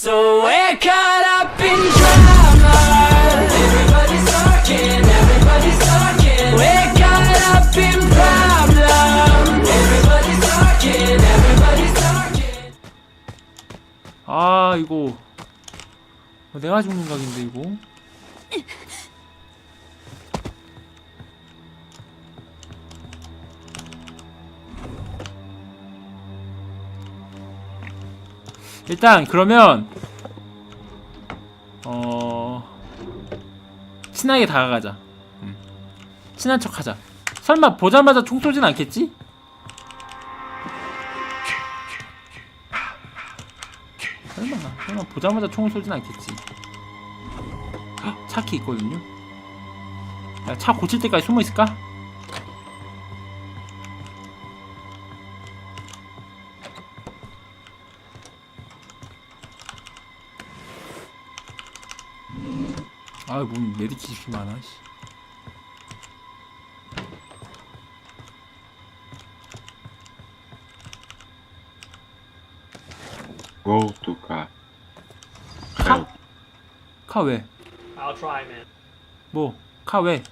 So we're caught up in drama. Everybody's talking, everybody's talking. We're caught up in problem. Everybody's talking, everybody's talking. 아 이거 어, 내가 죽는 각인데 이거 일단 그러면 어 친하게 다가가자 음. 친한 척하자 설마 보자마자 총 쏘진 않겠지? 설마 설마 보자마자 총을 쏘진 않겠지 헉, 차키 있거든요 야, 차 고칠 때까지 숨어 있을까? 아뭔 메디킷이 이렇게 많아 씨. Go to car. 카? 카 왜? I'll try, man. 뭐? 카 왜?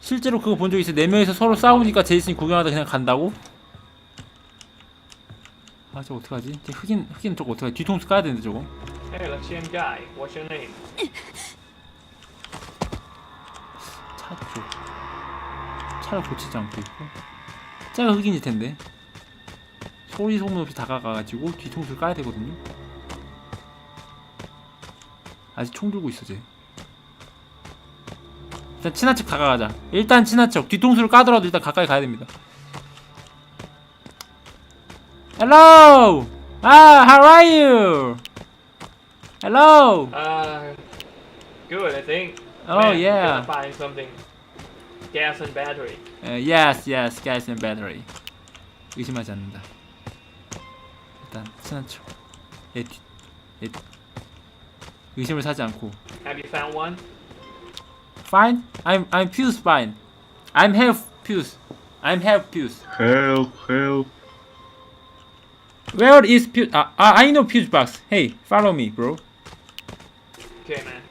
실제로 그거 본 적 있어? 네 명이서 서로 싸우니까 제이슨이 구경하다 그냥 간다고? 아 저거 어떡하지? 이제 흑인 흑인 저거 어떡하지? 뒤통수 까야 되는데 저거 Hey, Russian guy, what's your name? 차 쪽. 차를 고치지 않고 있고 쟤가 흑인일 텐데 소리 소문 없이 다가가가지고 뒤통수를 까야 되거든요 아직 총 들고 있어 쟤 일단 친한 척 다가가자 일단 친한 척 뒤통수를 까더라도 일단 가까이 가야 됩니다 Hello! Ah, how are you? Hello! Uh, good, I think. Oh, Man, yeah. Gotta find something. Gas and battery. Uh, yes, yes, gas and battery. 의심하지 않는다. 일단 친한 척. 얘 뒤, 얘 의심을 사지 않고. Have you found one? Fine, I'm I'm Fuse fine. I'm half Fuse. I'm half Fuse. Help, help. Where is Fuse? Ah, ah, I know Fuse box. Hey, follow me, bro. Okay, man.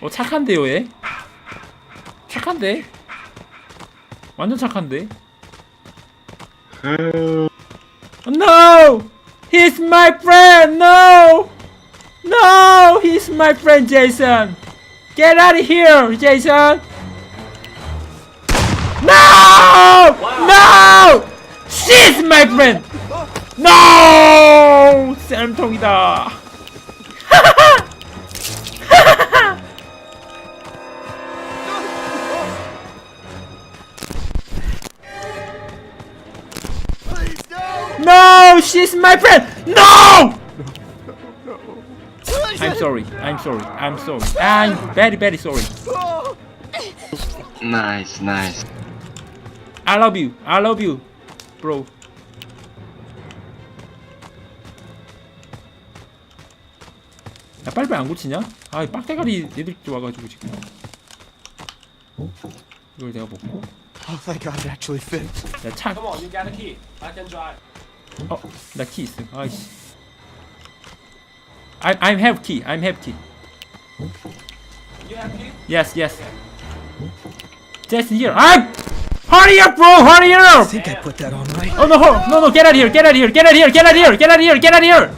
어 착한데요, 얘. 착한데. 완전 착한데. Help. No! He's my friend! No! No! He's my friend, Jason! Get out of here, Jason! No! No! She's my friend! No! 쌤통이다. No! She's my friend! No! I'm sorry. I'm sorry. I'm sorry. I'm very, very sorry. Nice, nice. I love you. I love you, Bro. 야 빨리 안 고치냐? 아, 이 빡대가리 애들 와가지고 지금. 이걸 내가 먹고. Oh, thank God it actually fit. 야 차. Come on, you got a key. I can drive. 어, 나 키 있어. 아이씨. I'm I'm have key. I'm have key. You have key? Yes, yes. Just here. Ah! Hurry up, bro! Hurry up! I think I put that on right. Oh no, no, no! Get out of here! Get out of here! Get out of here! Get out of here! Get out of here! Get out of here!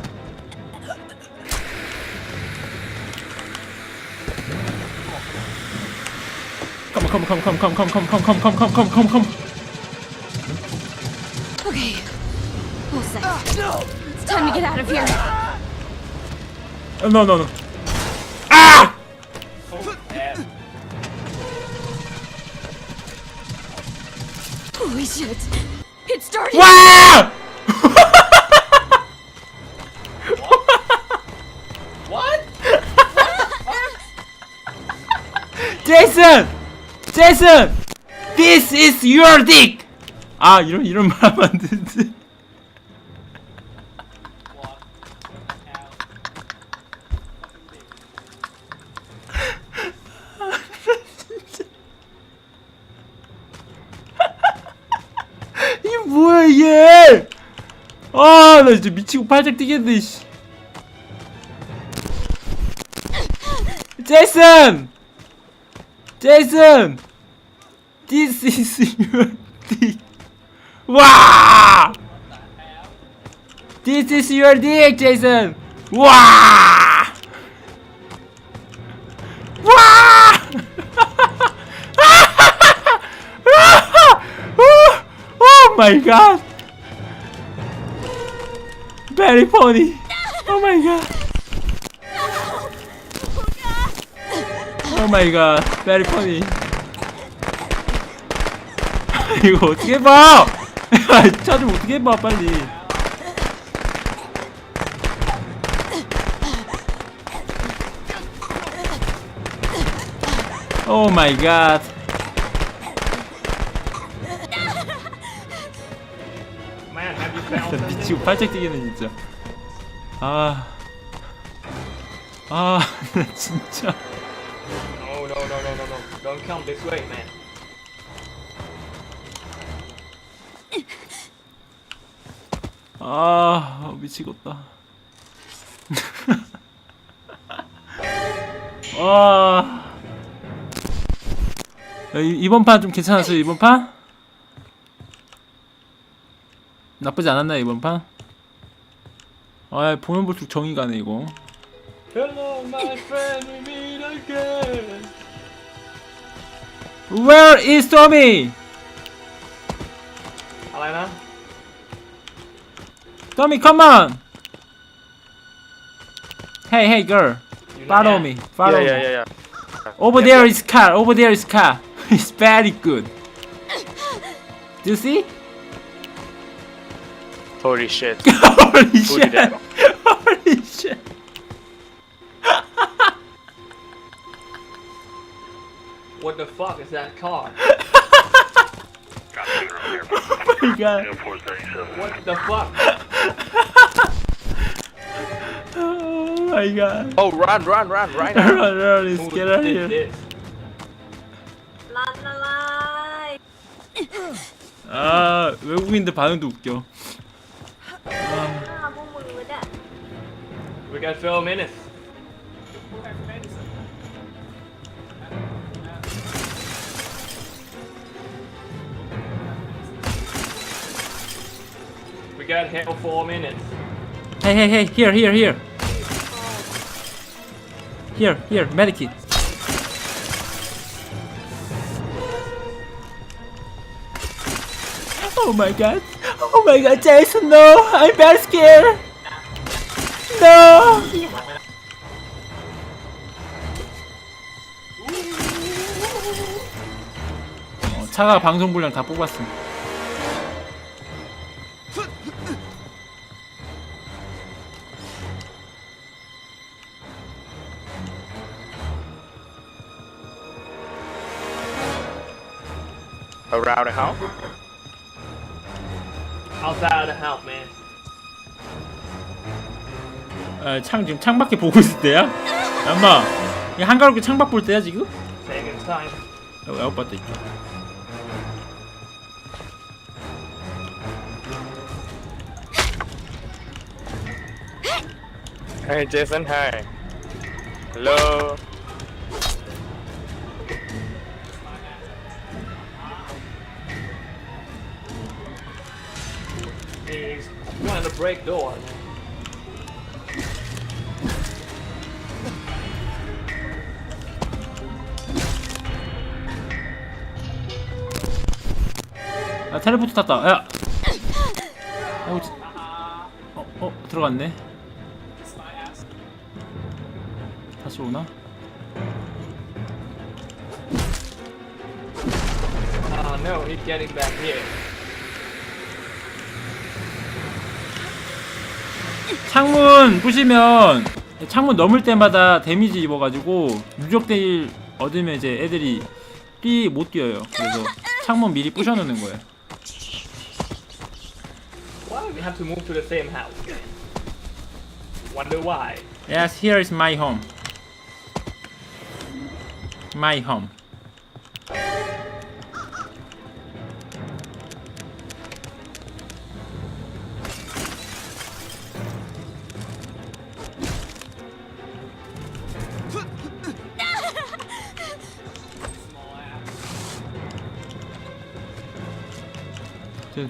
Come on, come on, come on, come on, come on, come on, come on, come on, come on, come on, come on, come. Okay. All set. It's time to get out of here. Oh, no, no, no. Ah! Shit. It started. Wow! What? Jason! Jason! This is your dick! 아, 이런, 이런 말 하면 안 되는데. 뭐야 이게? 아, 나 진짜 미치고 팔짝 뛰겠네, 씨. 제이슨! 제이슨! This is your dick. 와! This is your dick, Jason. 와! 와! oh my god! Very funny. Oh my god. Oh my god. Very funny. 이거 어떻게 봐? 차좀 어떻게 봐 빨리. Oh my god. 미치고 팔짝 뛰겠네 진짜. 아. 아, 나 진짜. No, no, no, no, no, no. Don't come this way, man. 아, 미치겠다. 아. 야, 이- 이번 판 좀 괜찮았어요, 이번 판? 나쁘지 않았나, 이번 판? 아, 보면 볼수록 정이 가네, 이거. Hello, my friend, we meet again. Where is Tommy?อะไรนะ Tommy, come on! Hey, hey, girl. อยู่ไหน Follow อะ me. Follow yeah, me. yeah, yeah, yeah. Over there is car. Over there is car. It's very good. Do you see? Holy shit. Holy Who shit. Holy shit. what the fuck is that car? oh my god. What the fuck? oh my god. Oh, run, run, run, right now. run, run, let's get out of here. This? 아, 외국인들 ah, 반응도 웃겨. We got four minutes. We got hell four minutes. Hey, hey, hey! Here, here, here! Here, here, medikit. Oh my god! Oh my god, Jason, no! I'm very scared! 차가 방송 분량 다. Around? Outside the man. 아, 창 지금 창밖에 보고 있을 때야? 엄마, 이 한가롭게 창밖 볼 때야 지금? 아웃 봤다 있죠. Hey, Jason, hi. Hello. He's trying to break door. 아, 텔레포트 탔다. 야. 어, 지- 어, 어, 들어갔네. 오나? Oh no, he's getting back here. 창문 부시면 창문 넘을 때마다 데미지 입어가지고 누적대일 얻으면 이제 애들이 삐못 뛰어요. 그래서 창문 미리 부셔놓는 거예요. Why do we have to move to the same house? Wonder why? Yes, here is my home. my home.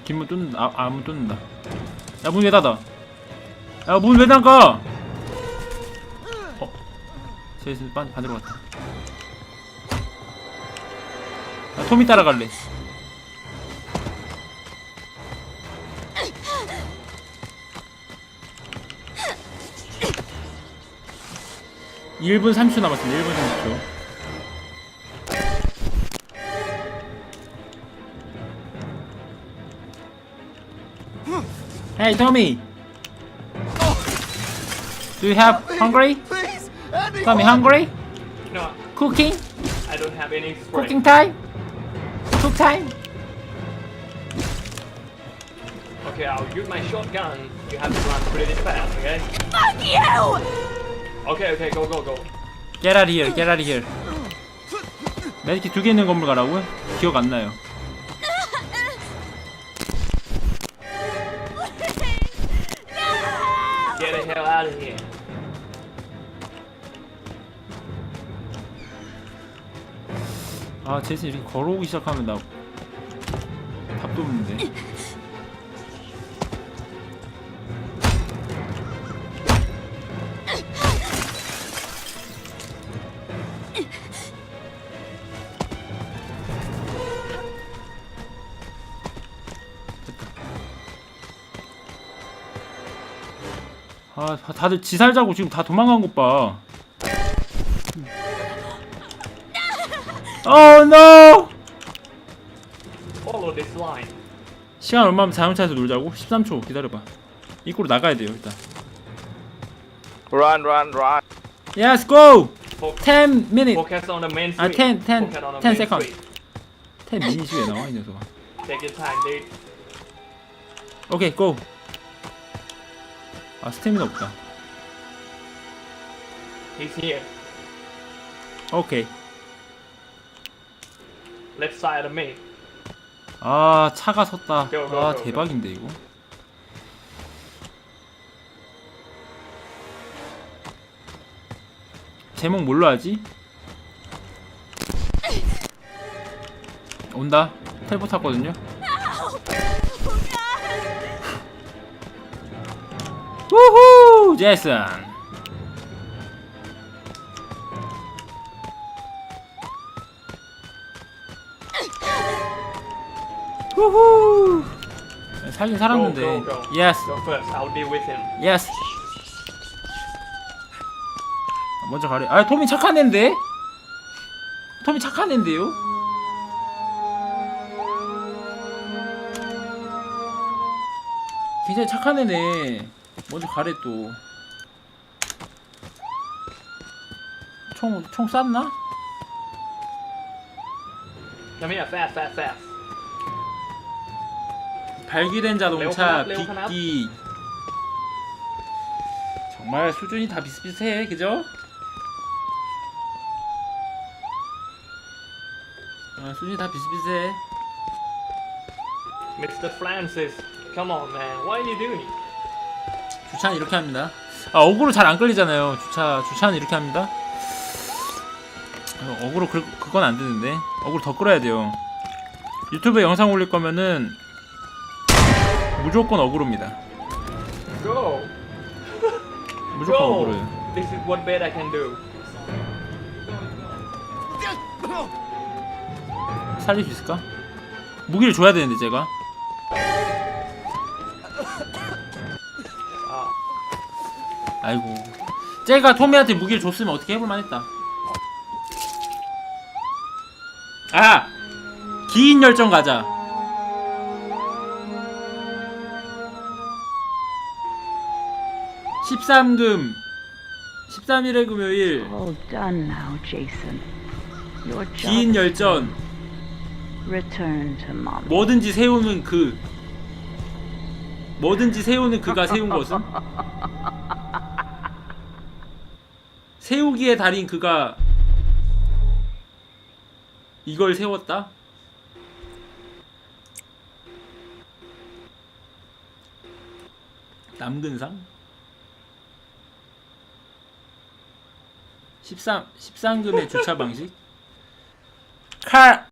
김문 뚫는다 아, 아, 아무 뚫는다 야 문 왜 닫아 야 문 왜 닫아 어? 쟤 반대로 갔다 야 토미 따라갈래 일분 30초 남았습니다 1분 30초 Hey Tommy Do you have hungry? Tommy hungry? No, Cooking? I don't have any spray. Cooking time? Cook time? Okay, I'll use my shotgun. You have to run pretty fast, okay? Fuck you! Okay, okay, go, go, go. Get out of here, get out of here 메디킷 두개 있는 건물 가라고요? 기억 안 나요 아 제이슨 이렇게 걸어오기 시작하면 나 답도 없는데. 아 다- 다들 지살 자고 지금 다 도망간 것봐 Oh no! Follow this line. 시간 얼마면 자동차에서 놀자고? 13초 기다려봐 입구로 나가야 돼요 일단 Run, run, run. Yes go! Fo- 10 minutes focus on the main 아, street. 10, 10, Focus on the 10 main seconds. street. 10 미니시 왜 나와 이 녀석아 Take your time, dude. 오케이 고! 아 스태미나 없다 He's here. 오케이 Left side of me. 아 차가 섰다. go, go, 아 go, go. 대박인데 이거? 제목 뭘로 하지? 온다. 텔포 탔거든요. 우후! 제이슨 우후 살긴 살았는데 Go, go, go. 예스 Go first. I'll deal with him. 예스 먼저 가래 아 토미 착한 앤데 토미 착한 앤데요 굉장히 착한 애네 먼저 가래 또 총 총 쐈나? Come here, fast, fast, fast. 발기된 자동차. 빅디 정말 수준이 다 비슷비슷해 그죠? 아, 수준이 다 비슷비슷해 Mr. Francis. Come on, man. What are you doing? 주차는 이렇게 합니다 아 어그로 잘 안 끌리잖아요 주차 주차는 이렇게 합니다 어, 어그로 그, 그건 안 되는데 어그로 더 끌어야 돼요 유튜브에 영상 올릴 거면은 무조건 어그로입니다 Go. 무조건 Go. 어그로예요 This is what best I can do. 살릴 수 있을까? 무기를 줘야 되는데 제가 아이고 쟤가 토미한테 무기를 줬으면 어떻게 해볼 만 했다 아! 기인 열정 가자 (13금) (13일의 금요일) All done now, Jason. Your job 기인 is 열전 return to mom. 뭐든지 세우는 그 뭐든지 세우는 그가 세운 것은 세우기의 달인 그가 이걸 세웠다? 남근상? 13, 13금의 주차 방식? 칼!